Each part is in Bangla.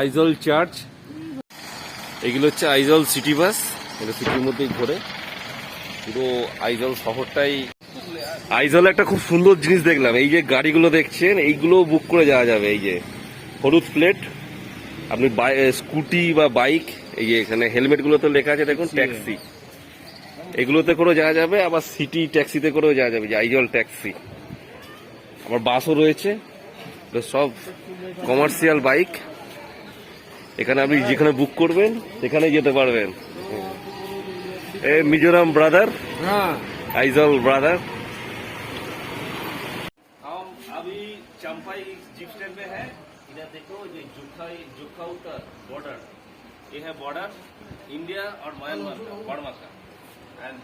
আইজল চার্চ। এগুলো হচ্ছে আইজল সিটি বাস। এটা সিটির মধ্যেই ঘোরে। পুরো আইজল শহরটাই। আইজলে একটা খুব সুন্দর জিনিস দেখলাম। এই যে গাড়িগুলো দেখছেন এইগুলো বুক করে যাওয়া যাবে। এই যে হলুদ প্লেট আপনি স্কুটি বা বাইক এই যে এখানে হেলমেটগুলোতে লেখা আছে দেখুন ট্যাক্সি এগুলোতে করেও যাওয়া যাবে আবার সিটি ট্যাক্সিতে করেও যাওয়া যাবে যে আইজল ট্যাক্সি। আবার বাসও রয়েছে। সব কমার্শিয়াল বাইক এখানে আপনি যেখানে বুক করবেন সেখানে যেতে পারবেন এ মিজোরাম ব্রাদার हाँ आइजल ब्रदर हम अभी चंपाई जीप स्टैंड में है इधर देखो ये जुखाई जुखा उत्तर बॉर्डर ये है बॉर्डर इंडिया और म्यांमार का बर्मा का एंड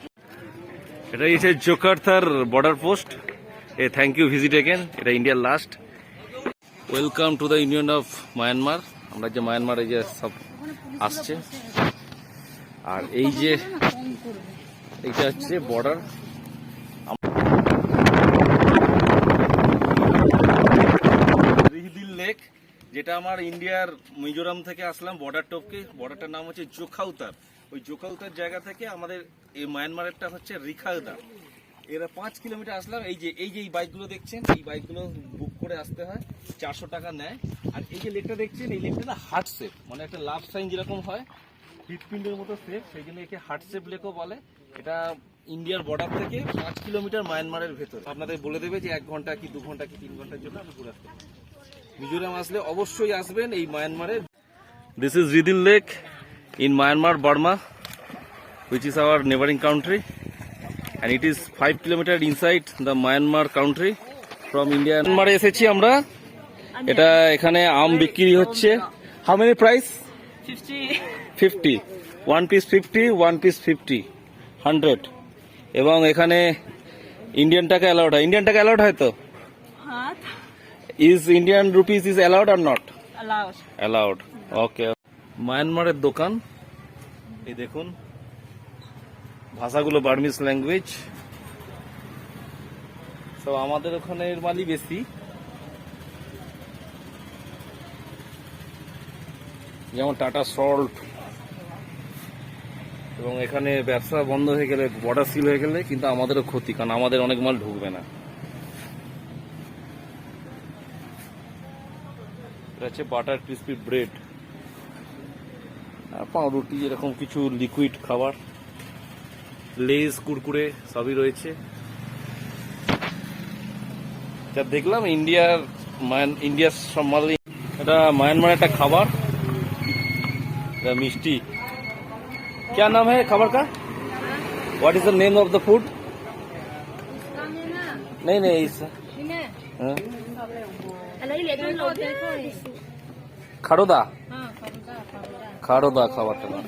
এটা হচ্ছে জোকার্থার বর্ডার পোস্ট এ থ্যাংক ইউ ভিজিট এগেন এটা ইন্ডিয়ার last welcome to the union of Myanmar আমরা যে মায়ানমার যে সব আসছে, আর এই যে এটা হচ্ছে বর্ডার রিহিদিল লেক, যেটা আমার ইন্ডিয়ার মিজোরাম থেকে আসলাম বর্ডার টপকে। বর্ডারটার নাম হচ্ছে জোখাউতার। ওই জোখাউতার জায়গা থেকে আমাদের এই মায়ানমারেরটা হচ্ছে রিখাউদা এরা পাঁচ কিলোমিটার আসলাম। এই যে এই যে এই বাইকগুলো দেখছেন, এই বাইকগুলো বুক করে আসতে হয়, চারশো টাকা নেয়। আর এই যে লেকটা দেখছেন, এই লেকটা না হার্ট শেপ মানে একটা লাভ সাইন যেরকম হয়, হৃৎপিণ্ডের মতো শেপ, সেই জন্য একে হার্ট শেপ লেকও বলে। এটা ইন্ডিয়ার বর্ডার থেকে পাঁচ কিলোমিটার মায়ানমারের ভেতর। আপনাদের বলে দেবে যে এক ঘণ্টা কি দু ঘণ্টা কি তিন ঘণ্টার জন্য আপনি ঘুরে আসতে। মিজোরাম আসলে অবশ্যই আসবেন এই মায়ানমারের। This is Rihdil lake in Myanmar Burma which is our neighboring country, and it is 5 kilometer inside the Myanmar country. From India. মায়ানমারে এসেছি আমরা। এটা এখানে আম বিক্রি হচ্ছে। How many price 50 fifty one piece fifty one piece fifty hundred এবং এখানে ইন্ডিয়ান টাকা অ্যালাউড হয় ইন্ডিয়ান টাকা অ্যালাউড হয়। তো is Indian rupees is allowed R not allowed okay মায়ানমারের দোকান। এই দেখুন। ভাষাগুলো বার্মিস ল্যাঙ্গুয়েজ তো আমাদের ওখানে এর মালই বেশি। যেমন টাটা সল্ট। এবং এখানে ব্যবসা বন্ধ হয়ে গেলে বর্ডার সিল হয়ে গেলে কিন্তু আমাদেরও ক্ষতি, কারণ আমাদের অনেক মাল ঢুকবে না। এটা হচ্ছে বাটার ক্রিসপি ব্রেড আর পাউরুটি, এরকম কিছু লিকুইড খাবার। লেজ, কুরকুরে, সবই রয়েছে। যা দেখলাম ইন্ডিয়ার মায়ান ইন্ডিয়ার সম্মালি এটা মায়ানমার একটা খাবার এটা মিষ্টি क्या नाम है खबर का what is the name of the food नहीं नहीं इस हाँ? খাড়োদা খাড়োদা খাবারটা না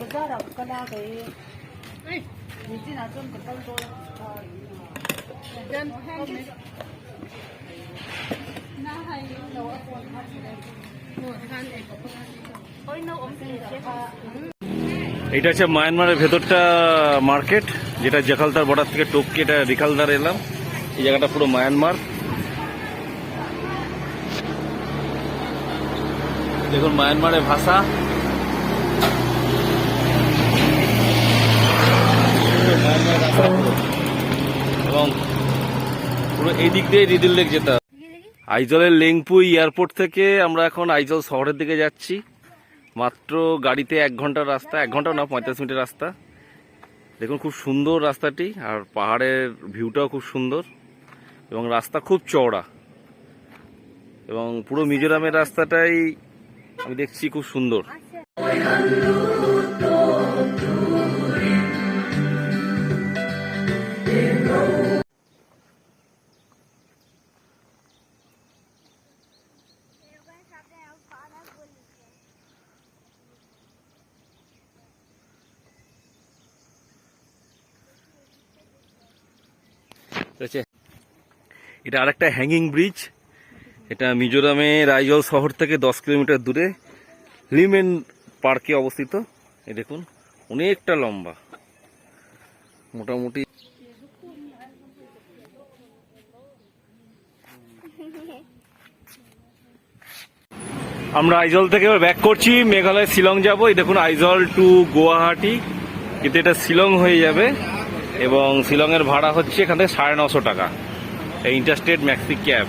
এটা হচ্ছে মায়ানমারের ভেতরটা মার্কেট, যেটা জাকালতার বর্ডার থেকে টপকে এটা রিকালদার এলাম এই জায়গাটা পুরো মায়ানমার দেখুন মায়ানমারের ভাষা। এবং পুরো এই দিক দিয়ে রিদিল লেক যেতে। আইজলের লেংপুই এয়ারপোর্ট থেকে আমরা এখন আইজল শহরের দিকে যাচ্ছি। মাত্র গাড়িতে এক ঘণ্টার রাস্তা, এক ঘণ্টা না, পঁয়তাল্লিশ মিনিটের রাস্তা। দেখুন খুব সুন্দর রাস্তাটি, আর পাহাড়ের ভিউটাও খুব সুন্দর এবং রাস্তা খুব চওড়া। এবং পুরো মিজোরামের রাস্তাটাই আমি দেখছি খুব সুন্দর। আছে এটা আরেকটা হ্যাঙ্গিং ব্রিজ এটা মিজোরামের আইজল শহর থেকে দশ কিলোমিটার দূরে লিমেন পার্কে অবস্থিত। এই দেখুন, অনেকটা লম্বা। মোটামুটি আমরা আইজল থেকে ব্যাক করছি, মেঘালয় শিলং যাব। এই দেখুন, আইজল টু গুয়াহাটি। কিন্তু এটা শিলং হয়ে যাবে। এবং শিলংয়ের ভাড়া হচ্ছে এখান থেকে সাড়ে নশো টাকা। এই ইন্টারস্টেট ম্যাক্সি ক্যাব